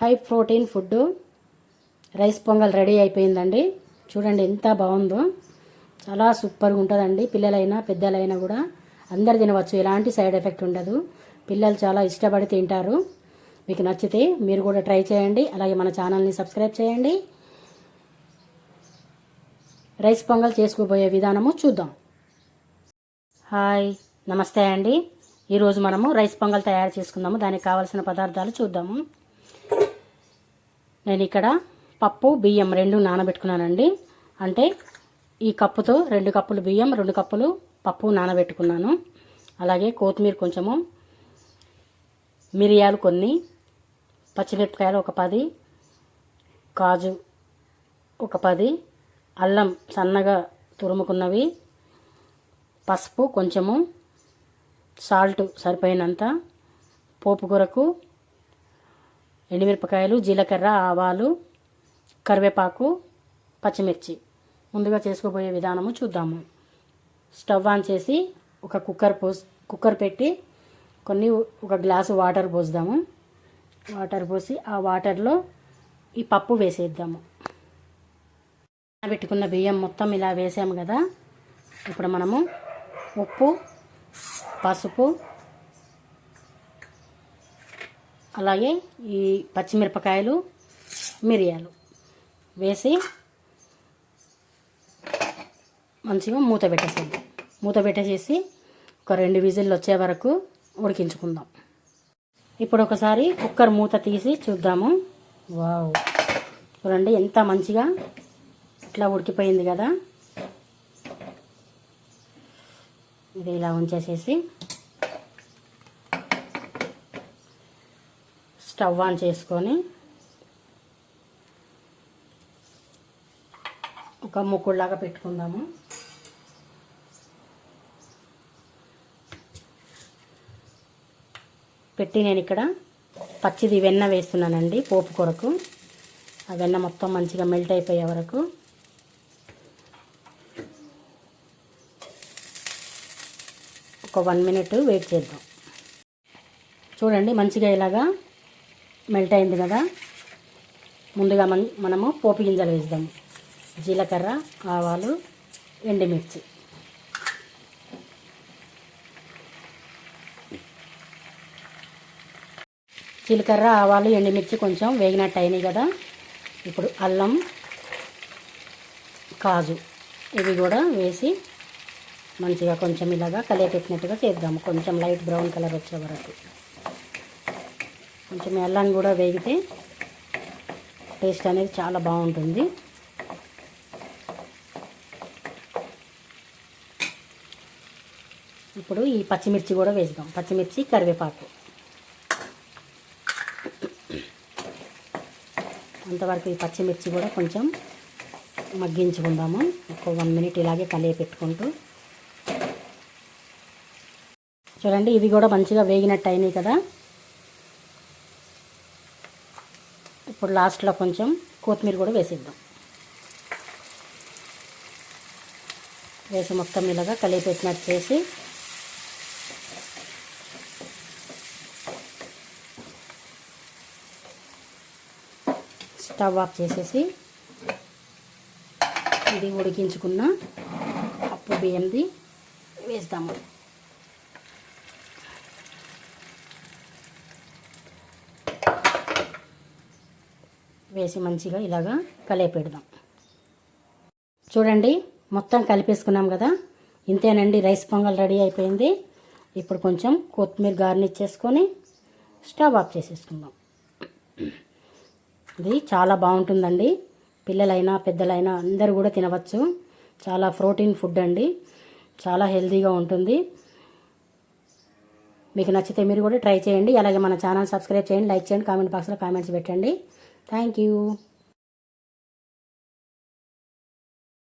High protein food. Rice pongal ready అయిపోయిందండి. చూడండి ఎంత బాగుందో. చాలా సూపర్గా ఉంటుందండి. పిల్లలైనా పెద్దలైనా కూడా అందరు తినవచ్చు. ఎలాంటి సైడ్ ఎఫెక్ట్ ఉండదు. పిల్లలు చాలా ఇష్టపడి తింటారు. మీకు నచ్చితే మీరు కూడా ట్రై చేయండి. అలాగే మన ఛానల్ని సబ్స్క్రైబ్ చేయండి. రైస్ పొంగల్ చేసుకోబోయే విధానము చూద్దాం. హాయ్ నమస్తే అండి. ఈరోజు మనము రైస్ పొంగల్ తయారు చేసుకుందాము. దానికి కావాల్సిన పదార్థాలు చూద్దాము. నేను ఇక్కడ పప్పు బియ్యం రెండు నానబెట్టుకున్నానండి. అంటే ఈ కప్పుతో రెండు కప్పులు బియ్యం రెండు కప్పులు పప్పు నానబెట్టుకున్నాను. అలాగే కొత్తిమీర కొంచెము మిరియాలు కొన్ని పచ్చిమిరపకాయలు ఒక పది కాజు ఒక పది అల్లం సన్నగా తురుముకున్నవి పసుపు కొంచెము సాల్ట్ సరిపోయినంత పోపు కూరకు ఎండుమిరపకాయలు జీలకర్ర ఆవాలు కరివేపాకు పచ్చిమిర్చి. ముందుగా చేసుకోబోయే విధానము చూద్దాము. స్టవ్ ఆన్ చేసి ఒక కుక్కర్ పోసి కుక్కర్ పెట్టి కొన్ని ఒక గ్లాసు వాటర్ పోద్దాము వాటర్ పోసి ఆ వాటర్లో ఈ పప్పు వేసేద్దాము. పెట్టుకున్న బియ్యం మొత్తం ఇలా వేసాము కదా. ఇప్పుడు మనము ఉప్పు పసుపు అలాగే ఈ పచ్చిమిరపకాయలు మిరియాలు వేసి మంచిగా మూత పెట్టేసేద్దాం. మూత పెట్టేసేసి ఒక రెండు విజిల్లు వచ్చే వరకు ఉడికించుకుందాం. ఇప్పుడు ఒకసారి కుక్కర్ మూత తీసి చూద్దాము. వావ్! చూడండి ఎంత మంచిగా ఇట్లా ఉడికిపోయింది కదా. ఇది ఇలా ఉంచేసేసి స్టవ్ ఆన్ చేసుకొని ఒక ముక్కుడులాగా పెట్టుకుందాము. పెట్టి నేను ఇక్కడ పచ్చిది వెన్న వేస్తున్నానండి పోపు కొరకు. ఆ వెన్న మొత్తం మంచిగా మెల్ట్ అయిపోయే వరకు. ఒక వన్ మినిట్ వెయిట్ చేద్దాం. చూడండి మంచిగా ఇలాగా మెల్ట్ అయింది కదా. ముందుగా మన మనము పోపు గింజలు వేద్దాం. జీలకర్ర ఆవాలు ఎండుమిర్చి. జీలకర్ర ఆవాలు ఎండుమిర్చి కొంచెం వేగినట్టు అయినాయి కదా. ఇప్పుడు అల్లం కాజు ఇవి కూడా వేసి మంచిగా కొంచెం ఇలాగా కలియపెట్టినట్టుగా చేద్దాము. కొంచెం లైట్ బ్రౌన్ కలర్ వచ్చే వరకు. కొంచెం అల్లం కూడా వేగితే టేస్ట్ అనేది చాలా బాగుంటుంది. ఇప్పుడు ఈ పచ్చిమిర్చి కూడా వేద్దాం. పచ్చిమిర్చి కరివేపాకు. అంతవరకు ఈ పచ్చిమిర్చి కూడా కొంచెం మగ్గించుకుందాము. ఒక వన్ మినిట్ ఇలాగే కలియ పెట్టుకుంటూ. చూడండి ఇవి కూడా మంచిగా వేగినట్టు అయినాయి కదా. ఇప్పుడు లాస్ట్లో కొంచెం కొత్తిమీర కూడా వేసేద్దాం. వేసి మొత్తం ఇలాగా కలిపెట్టినట్టు చేసి స్టవ్ ఆఫ్ చేసేసి ఇది ఉడికించుకున్న అప్పు బియ్యంది వేస్తాము. వేసి మంచిగా ఇలాగా కలిపెడదాం చూడండి మొత్తం కలిపేసుకున్నాం కదా. ఇంతేనండి రైస్ పొంగల్ రెడీ అయిపోయింది. ఇప్పుడు కొంచెం కొత్తిమీర గార్నిష్ చేసుకొని స్టవ్ ఆఫ్ చేసేసుకుందాం. ఇది చాలా బాగుంటుందండి. పిల్లలైనా పెద్దలైనా అందరూ కూడా తినవచ్చు. చాలా ప్రోటీన్ ఫుడ్ అండి. చాలా హెల్తీగా ఉంటుంది. మీకు నచ్చితే మీరు కూడా ట్రై చేయండి. అలాగే మన ఛానల్ సబ్స్క్రైబ్ చేయండి. లైక్ చేయండి. కామెంట్ బాక్స్లో కామెంట్స్ పెట్టండి. Thank you.